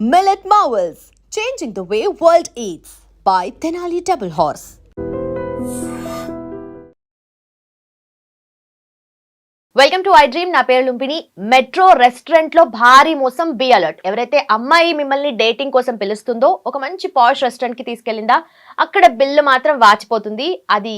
Millet Marvels Changing the Way World Eats by Tenali Double Horse. Welcome to I dream నా పేరు లుంపిని metro రెస్టారెంట్లో భారీ మోసం be alert ఎవరైతే అమ్మాయి మిమ్మల్ని డేటింగ్ కోసం పిలుస్తుందో ఒక మంచి పాష్ రెస్టారెంట్కి తీసుకెళ్ళిందా అక్కడ బిల్లు మాత్రం వాచిపోతుంది. అది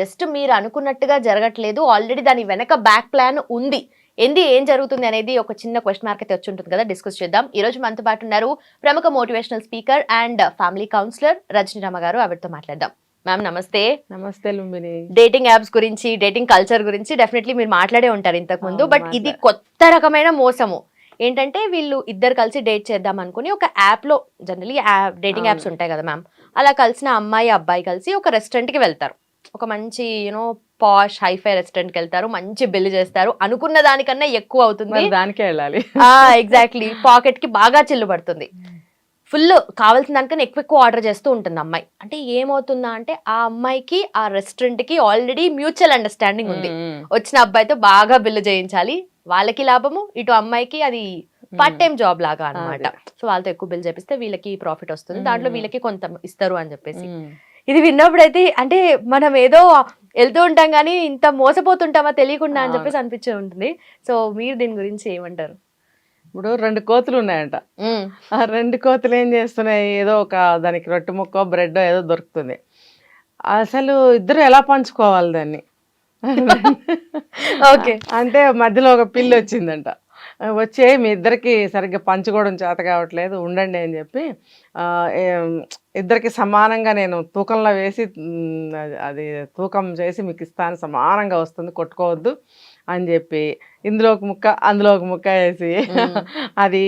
జస్ట్ మీరు అనుకున్నట్టుగా జరగట్లేదు. ఆల్రెడీ దాని వెనక బ్యాక్ ప్లాన్ ఉంది. ఏంది ఏం జరుగుతుంది అనేది ఒక చిన్న క్వశ్చన్ మార్క్ అయితే వచ్చి ఉంటుంది కదా డిస్కస్ చేద్దాం. ఈ రోజు మనతో పాటు ఉన్నారు ప్రముఖ motivational speaker and family counsellor Rajani Rama గారు. ఆవిడతో మాట్లాడదాం. మ్యామ్ నమస్తే. నమస్తే లుంబిని. డేటింగ్ యాప్స్ గురించి డేటింగ్ కల్చర్ గురించి డెఫినెట్లీ మీరు మాట్లాడే ఉంటారు ఇంతకు ముందు. బట్ ఇది కొత్త రకమైన మోసము. ఏంటంటే వీళ్ళు ఇద్దరు కలిసి డేట్ చేద్దాం అనుకుని ఒక యాప్లో జనరలీ డేటింగ్ యాప్స్. ఉంటాయి కదా మ్యామ్ అలా కలిసిన అమ్మాయి అబ్బాయి కలిసి ఒక రెస్టారెంట్కి వెళ్తారు. ఒక మంచి యూనో పాష్ హైఫై రెస్టారెంట్కి వెళ్తారు మంచి బిల్ చేస్తారు. అనుకున్న దానికన్నా ఎక్కువ అవుతుంది. దానికే వెళ్ళాలి. ఎగ్జాక్ట్లీ పాకెట్కి బాగా చిల్లు పడుతుంది. ఫుల్ కావాల్సిన దానికన్నా ఎక్కువ ఎక్కువ ఆర్డర్ చేస్తూ ఉంటుంది అమ్మాయి. అంటే ఏమవుతుందా అంటే ఆ అమ్మాయికి ఆ రెస్టారెంట్కి ఆల్రెడీ మ్యూచువల్ అండర్స్టాండింగ్ ఉంది. వచ్చిన అబ్బాయితో బాగా బిల్లు చేయించాలి. వాళ్ళకి లాభము ఇటు అమ్మాయికి అది పార్ట్ టైం జాబ్ లాగా అన్నమాట. సో వాళ్ళతో ఎక్కువ బిల్ చేపిస్తే వీళ్ళకి ప్రాఫిట్ వస్తుంది. దాంట్లో. వీళ్ళకి కొంత ఇస్తారు అని చెప్పేసి. ఇది విన్నప్పుడు అయితే అంటే మనం ఏదో వెళ్తూ ఉంటాం కానీ ఇంత మోసపోతుంటామా తెలియకుండా అని. చెప్పేసి అనిపించే ఉంటుంది. సో మీరు దీని గురించి ఏమంటారు? ఇప్పుడు రెండు కోతులు ఉన్నాయంట. ఆ రెండు కోతులు ఏం చేస్తున్నాయి? ఏదో ఒక దానికి రొట్టె ముక్క బ్రెడ్ ఏదో దొరుకుతుంది. అసలు ఇద్దరు ఎలా పంచుకోవాలి దాన్ని? ఓకే. అంటే మధ్యలో ఒక పిల్లి వచ్చిందంట. వచ్చే మీ ఇద్దరికి సరిగ్గా పంచుకోవడం చేత కావట్లేదు ఉండండి అని చెప్పి ఇద్దరికి సమానంగా నేను తూకంలో వేసి అది- తూకం చేసి మీకు ఇస్తాను సమానంగా వస్తుంది కొట్టుకోవద్దు అని చెప్పి ఇందులో ఒక ముక్క అందులో ఒక ముక్క వేసి. అది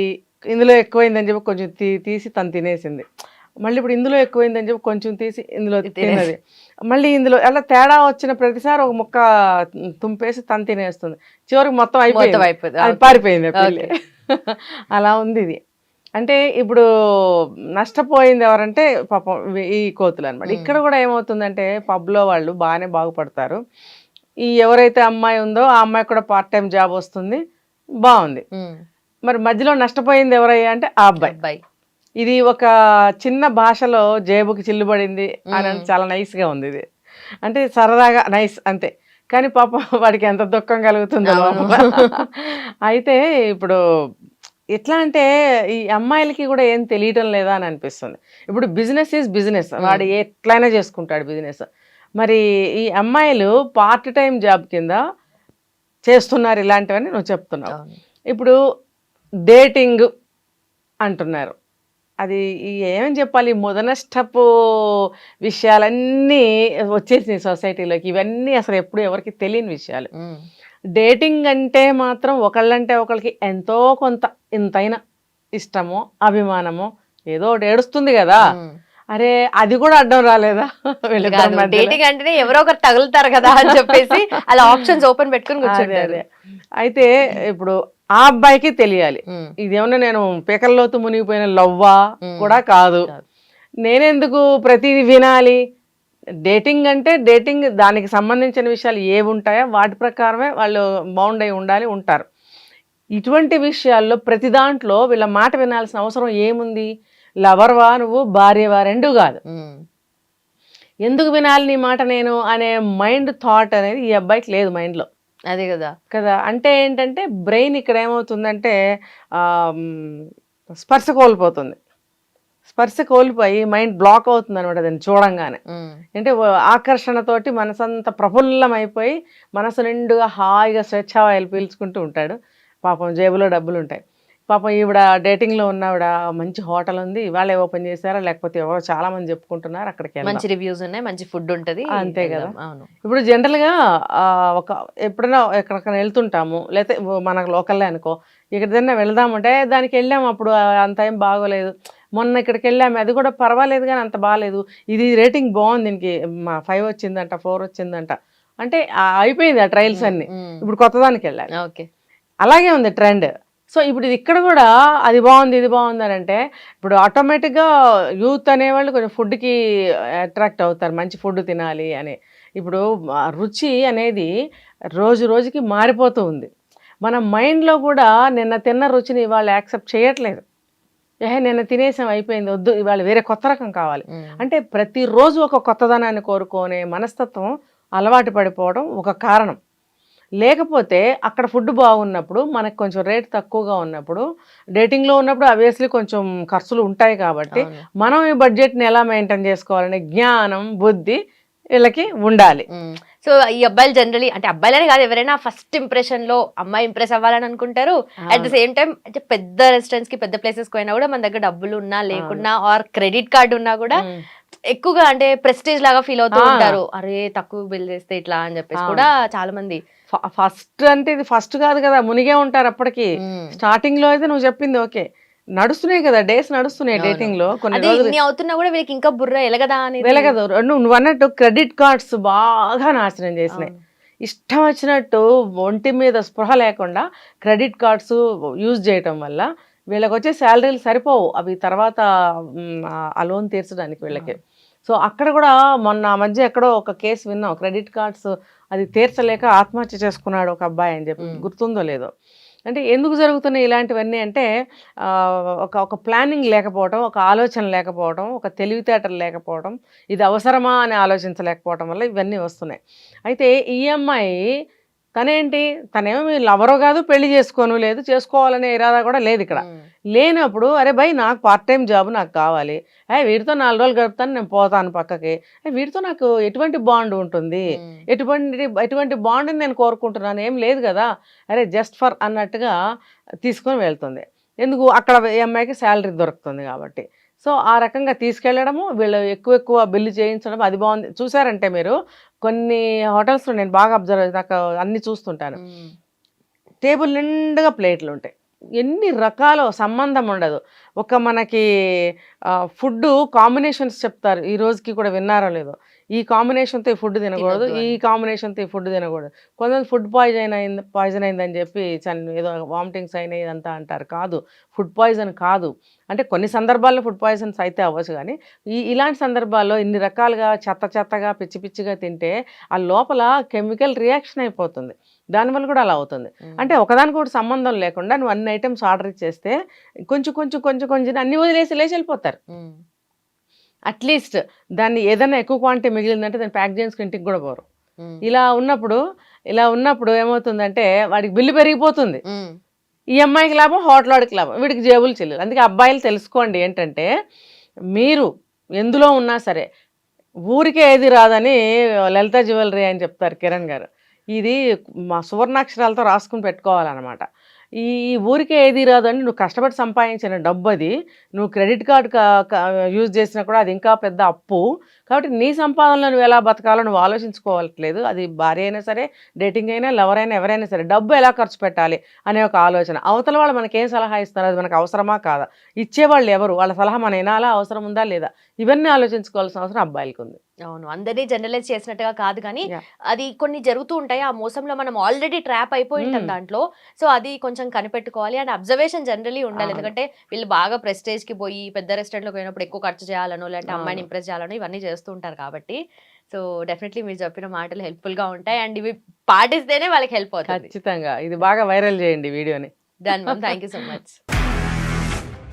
ఇందులో ఎక్కువైందని చెప్పి కొంచెం తీ తీసి తను తినేసింది మళ్ళీ ఇప్పుడు ఇందులో ఎక్కువైందని చెప్పి కొంచెం తీసి ఇందులో. తిన్నది మళ్ళీ ఇందులో అలా తేడా వచ్చిన ప్రతిసారి ఒక ముక్క తుంపేసి తను తినేస్తుంది. చివరికి మొత్తం అయిపోయింది. అయిపోయింది. అది. పారిపోయింది. అలా ఉంది ఇది. అంటే ఇప్పుడు నష్టపోయింది ఎవరంటే పాపం ఈ కోతులు అనమాట. ఇక్కడ కూడా ఏమవుతుందంటే పబ్లో వాళ్ళు బాగానే బాగుపడతారు. ఈ ఎవరైతే అమ్మాయి ఉందో ఆ అమ్మాయి కూడా పార్ట్ టైం జాబ్ వస్తుంది. బాగుంది. మరి మధ్యలో నష్టపోయింది ఎవరయ్యా అంటే ఆ అబ్బాయి. ఇది ఒక చిన్న భాషలో జేబుకి చిల్లుబడింది అని. చాలా నైస్గా ఉంది ఇది. అంటే సరదాగా నైస్ అంతే. కానీ పాపం వాడికి ఎంత దుఃఖం కలుగుతుందో. అయితే ఇప్పుడు ఎట్లా అంటే ఈ అమ్మాయిలకి కూడా ఏం తెలియటం లేదా అని అనిపిస్తుంది. ఇప్పుడు బిజినెస్ ఈజ్ బిజినెస్ వాడు ఎట్లయినా చేసుకుంటాడు బిజినెస్ మరి ఈ అమ్మాయిలు పార్ట్ టైం జాబ్ కింద చేస్తున్నారు ఇలాంటివని నువ్వు చెప్తున్నావు. ఇప్పుడు డేటింగ్ అంటున్నారు. అది ఏమని చెప్పాలి? మొదనష్టపు విషయాలన్నీ వచ్చేసినాయి సొసైటీలోకి. ఇవన్నీ అసలు ఎప్పుడు ఎవరికి తెలియని విషయాలు. డేటింగ్ అంటే మాత్రం ఒకళ్ళంటే ఒకళ్ళకి ఎంతో కొంత ఇంతైనా ఇష్టమో అభిమానమో ఏదో ఒకటి ఏడుస్తుంది కదా. అరే అది కూడా అడ్డం రాలేదా? డేటింగ్ అంటేనే ఎవరో ఒకరు తగులుతారు కదా అని చెప్పేసి అలా ఆప్షన్స్ ఓపెన్ పెట్టుకుని కూర్చుంటారు. అయితే ఇప్పుడు ఆ అబ్బాయికి తెలియాలి. ఇదేమన్నా నేను పేకల్లోతు మునిగిపోయిన లవ్వా. కూడా కాదు. నేనెందుకు ప్రతిదీ వినాలి? డేటింగ్ అంటే డేటింగ్ దానికి సంబంధించిన విషయాలు ఏవి ఉంటాయో వాటి ప్రకారమే వాళ్ళు బౌండ్ అయి ఉండాలి ఉంటారు. ఇటువంటి విషయాల్లో ప్రతి దాంట్లో వీళ్ళ మాట వినాల్సిన అవసరం ఏముంది? లవర్వా నువ్వు భార్యవా? రెండు కాదు. ఎందుకు వినాలి నీ మాట నేను? అనే మైండ్ థాట్ అనేది ఈ అబ్బాయికి లేదు మైండ్లో. అదే కదా. కదా. అంటే ఏంటంటే బ్రెయిన్ ఇక్కడ ఏమవుతుందంటే స్పర్శ కోల్పోతుంది. స్పర్శ కోల్పోయి మైండ్ బ్లాక్ అవుతుంది అనమాట దాన్ని చూడంగానే. అంటే ఆకర్షణతోటి మనసంతా ప్రఫుల్లం అయిపోయి మనసు నిండుగా హాయిగా స్వేచ్ఛావాయులు పీల్చుకుంటూ ఉంటాడు. పాపం జేబులో డబ్బులు ఉంటాయి పాపం ఈవిడ డేటింగ్లో ఉన్నవిడ మంచి హోటల్ ఉంది. వాళ్ళే ఓపెన్ చేశారా? లేకపోతే ఎవరో చాలా మంది చెప్పుకుంటున్నారు అక్కడికి. మంచి రివ్యూస్ ఉన్నాయి మంచి ఫుడ్ ఉంటది అంతే కదా. అవును. ఇప్పుడు జనరల్గా ఒక ఎప్పుడైనా ఎక్కడికైనా వెళ్తుంటాము. లేకపోతే మన లోకల్లే అనుకో. ఎక్కడికైనా వెళ్దామంటే దానికి వెళ్ళాము అప్పుడు అంత ఏం బాగోలేదు. మొన్న ఇక్కడికి వెళ్ళాము అది కూడా పర్వాలేదు కానీ అంత బాగాలేదు ఇది రేటింగ్ బాగుంది దీనికి. మా ఫైవ్ వచ్చిందంట ఫోర్ వచ్చిందంట. అంటే అయిపోయింది ఆ ట్రయల్స్ అన్ని. ఇప్పుడు కొత్త దానికి వెళ్ళాలి. ఓకే. అలాగే ఉంది ట్రెండ్ సో ఇప్పుడు ఇది ఇక్కడ కూడా అది బాగుంది ఇది బాగుంది అని అంటే ఇప్పుడు ఆటోమేటిక్గా యూత్ అనేవాళ్ళు కొంచెం ఫుడ్కి అట్రాక్ట్ అవుతారు. మంచి ఫుడ్ తినాలి అని. ఇప్పుడు రుచి అనేది రోజు రోజుకి మారిపోతూ ఉంది. మన మైండ్లో కూడా నిన్న తిన్న రుచిని వాళ్ళు యాక్సెప్ట్ చేయట్లేదు. ఏహే నేను తినేసాం అయిపోయింది వద్దు ఇవాళ వేరే కొత్త రకం కావాలి. అంటే ప్రతిరోజు ఒక కొత్తదనాన్ని కోరుకునే మనస్తత్వం అలవాటు పడిపోవడం ఒక కారణం. లేకపోతే అక్కడ ఫుడ్ బాగున్నప్పుడు మనకు కొంచెం రేట్ తక్కువగా ఉన్నప్పుడు డేటింగ్లో ఉన్నప్పుడు అవియస్లీ కొంచెం ఖర్చులు ఉంటాయి కాబట్టి. మనం ఈ బడ్జెట్ని ఎలా మెయింటైన్ చేసుకోవాలనే జ్ఞానం బుద్ధి వీళ్ళకి ఉండాలి. సో ఈ అబ్బాయిలు జనరలీ అంటే అబ్బాయిలనే కాదు ఎవరైనా ఫస్ట్ ఇంప్రెషన్లో అమ్మాయి ఇంప్రెస్ అవ్వాలని అనుకుంటారు. అట్ ద సేమ్ టైం అంటే పెద్ద రెస్టారెంట్స్కి పెద్ద ప్లేసెస్ పోయినా కూడా మన దగ్గర డబ్బులు ఉన్నా లేకున్నా ఆర్ క్రెడిట్ కార్డు ఉన్నా కూడా. ఎక్కువగా అంటే ప్రెస్టేజ్ లాగా ఫీల్ అవుతూ. ఉంటారు. అరే తక్కువ బిల్ చేస్తే ఇట్లా అని చెప్పేసి. కూడా చాలా మంది ఫస్ట్ అంటే ఇది ఫస్ట్ కాదు కదా మునిగే ఉంటారు అప్పటికి. స్టార్టింగ్లో అయితే నువ్వు చెప్పింది ఓకే. నడుస్తున్నాయి కదా డేస్ నడుస్తున్నాయి. డేటింగ్లో కొన్ని అవుతున్నా కూడా వీళ్ళకి ఇంకా బుర్ర ఎలగదా అని వెలగదు. నువ్వు నువ్వు అన్నట్టు క్రెడిట్ కార్డ్స్ బాగా నాశనం చేసినాయి. ఇష్టం వచ్చినట్టు ఒంటి మీద స్పృహ లేకుండా క్రెడిట్ కార్డ్స్ యూజ్ చేయటం వల్ల వీళ్ళకి వచ్చే శాలరీలు సరిపోవు. అవి తర్వాత ఆ లోన్ తీర్చడానికి వీళ్ళకి. సో అక్కడ కూడా మొన్న మధ్య ఎక్కడో ఒక కేసు విన్నాం. క్రెడిట్ కార్డ్స్ అది తీర్చలేక ఆత్మహత్య చేసుకున్నాడు ఒక అబ్బాయి అని చెప్పి. గుర్తుందో లేదో. అంటే ఎందుకు జరుగుతున్నాయి ఇలాంటివన్నీ అంటే ఒక ఒక ప్లానింగ్ లేకపోవడం ఒక ఆలోచన లేకపోవడం ఒక తెలివితేటలు లేకపోవడం ఇది అవసరమా అని ఆలోచించలేకపోవడం వల్ల ఇవన్నీ వస్తున్నాయి. అయితే ఈ అమ్మాయి తనేంటి? తనేమో లవరో కాదు పెళ్ళి చేసుకోను లేదు చేసుకోవాలనే ఇరాదా కూడా లేదు ఇక్కడ. లేనప్పుడు అరే భయ్ నాకు పార్ట్ టైం జాబ్ నాకు కావాలి. ఏ వీటితో నాలుగు రోజులు గడుపుతాను నేను పోతాను పక్కకి. ఏ వీటితో నాకు ఎటువంటి బాండ్ ఉంటుంది? ఎటువంటి ఎటువంటి బాండ్ని నేను కోరుకుంటున్నాను? ఏం లేదు కదా. అరే జస్ట్ ఫర్ అన్నట్టుగా తీసుకొని వెళ్తుంది. ఎందుకు? అక్కడ ఈ అమ్మాయికి శాలరీ దొరుకుతుంది కాబట్టి. సో ఆ రకంగా తీసుకెళ్ళడము వీళ్ళు ఎక్కువ ఎక్కువ బిల్లు చేయించడం అది బాగుంది. చూసారంటే మీరు? కొన్ని హోటల్స్లో నేను బాగా అబ్జర్వ్ నాకు అన్ని చూస్తుంటాను. టేబుల్ నిండుగా ప్లేట్లు ఉంటాయి. ఎన్ని రకాల సంబంధం ఉండదు. ఒక మనకి ఫుడ్ కాంబినేషన్స్ చెప్తారు. ఈ రోజుకి కూడా విన్నారో లేదో. ఈ కాంబినేషన్తో ఈ ఫుడ్ తినకూడదు ఈ. కాంబినేషన్తో ఈ ఫుడ్ తినకూడదు. కొంతమంది ఫుడ్ పాయిజన్ అయింది పాయిజన్ అయిందని చెప్పి చన్- ఏదో వామిటింగ్స్ అయినాయి ఇదంతా అంటారు. కాదు. ఫుడ్ పాయిజన్ కాదు. అంటే కొన్ని సందర్భాల్లో ఫుడ్ పాయిజన్స్ అయితే అవ్వచ్చు కానీ ఈ ఇలాంటి సందర్భాల్లో ఇన్ని రకాలుగా చెత్త చెత్తగా పిచ్చి పిచ్చిగా తింటే ఆ లోపల కెమికల్ రియాక్షన్ అయిపోతుంది. దానివల్ల కూడా అలా అవుతుంది. అంటే ఒకదానికి ఒకటి సంబంధం లేకుండా నువ్వు అన్ని ఐటమ్స్ ఆర్డర్ ఇచ్చేస్తే కొంచెం కొంచెం కొంచెం కొంచెం అన్ని వదిలేసి లేచి వెళ్ళిపోతారు. అట్లీస్ట్ దాన్ని ఏదైనా ఎక్కువ క్వాంటిటీ మిగిలిందంటే దాన్ని ప్యాక్ చేసుకుని ఇంటికి కూడా పోరు. ఇలా ఉన్నప్పుడు ఇలా ఉన్నప్పుడు ఏమవుతుందంటే వాడికి బిల్లు పెరిగిపోతుంది. ఈ అమ్మాయికి లాభం హోటల్ వాడికి లాభం వీడికి జేబులు చెల్లెలు. అందుకే అబ్బాయిలు తెలుసుకోండి ఏంటంటే మీరు ఎందులో ఉన్నా సరే ఊరికే ఏది రాదని లలిత జ్యువెలరీ అని చెప్తారు కిరణ్ గారు. ఇది మా సువర్ణాక్షరాలతో రాసుకుని పెట్టుకోవాలన్నమాట. ఈ ఊరికే ఏది రాదని నువ్వు కష్టపడి సంపాదించిన డబ్బు అది నువ్వు క్రెడిట్ కార్డు యూజ్ చేసినా కూడా అది ఇంకా పెద్ద అప్పు. కాబట్టి నీ సంపాదనలో నువ్వు ఎలా బతకాలో నువ్వు ఆలోచించుకోవట్లేదు. అది భార్య అయినా సరే డేటింగ్ అయినా లవర్ అయినా ఎవరైనా సరే డబ్బు ఎలా ఖర్చు పెట్టాలి అనే ఒక ఆలోచన. అవతల వాళ్ళు మనకి ఏం సలహా ఇస్తారు అది మనకు అవసరమా కాదా? ఇచ్చేవాళ్ళు ఎవరు? వాళ్ళ సలహా మన వినాలా? అవసరం ఉందా లేదా? ఇవన్నీ ఆలోచించుకోవాల్సిన అవసరం అబ్బాయిలకు ఉంది అవును. అందరినీ జనరలైజ్ చేసినట్టుగా కాదు కానీ. అది కొన్ని జరుగుతూ ఉంటాయి. ఆ మోసంలో మనం ఆల్రెడీ ట్రాప్ అయిపోయి ఉంటాం Mm. దాంట్లో. సో అది కొంచెం కనిపెట్టుకోవాలి. అండ్ అబ్జర్వేషన్ జనరలీ ఉండాలి. ఎందుకంటే వీళ్ళు బాగా ప్రెస్టేజ్కి పోయి పెద్ద restaurant లోకి పోయినప్పుడు ఎక్కువ ఖర్చు చేయాలనో లేదంటే అమ్మాయిని. ఇంప్రెస్ చేయాలనో ఇవన్నీ చేస్తూ ఉంటారు కాబట్టి. సో డెఫినెట్లీ మీరు చెప్పిన మాటలు హెల్ప్ఫుల్గా ఉంటాయి. అండ్ ఇవి పాటిస్తేనే వాళ్ళకి హెల్ప్ అవుతుంది. ఖచ్చితంగా. ఇది బాగా వైరల్ చేయండి వీడియోని. దాని ma'am thank you so much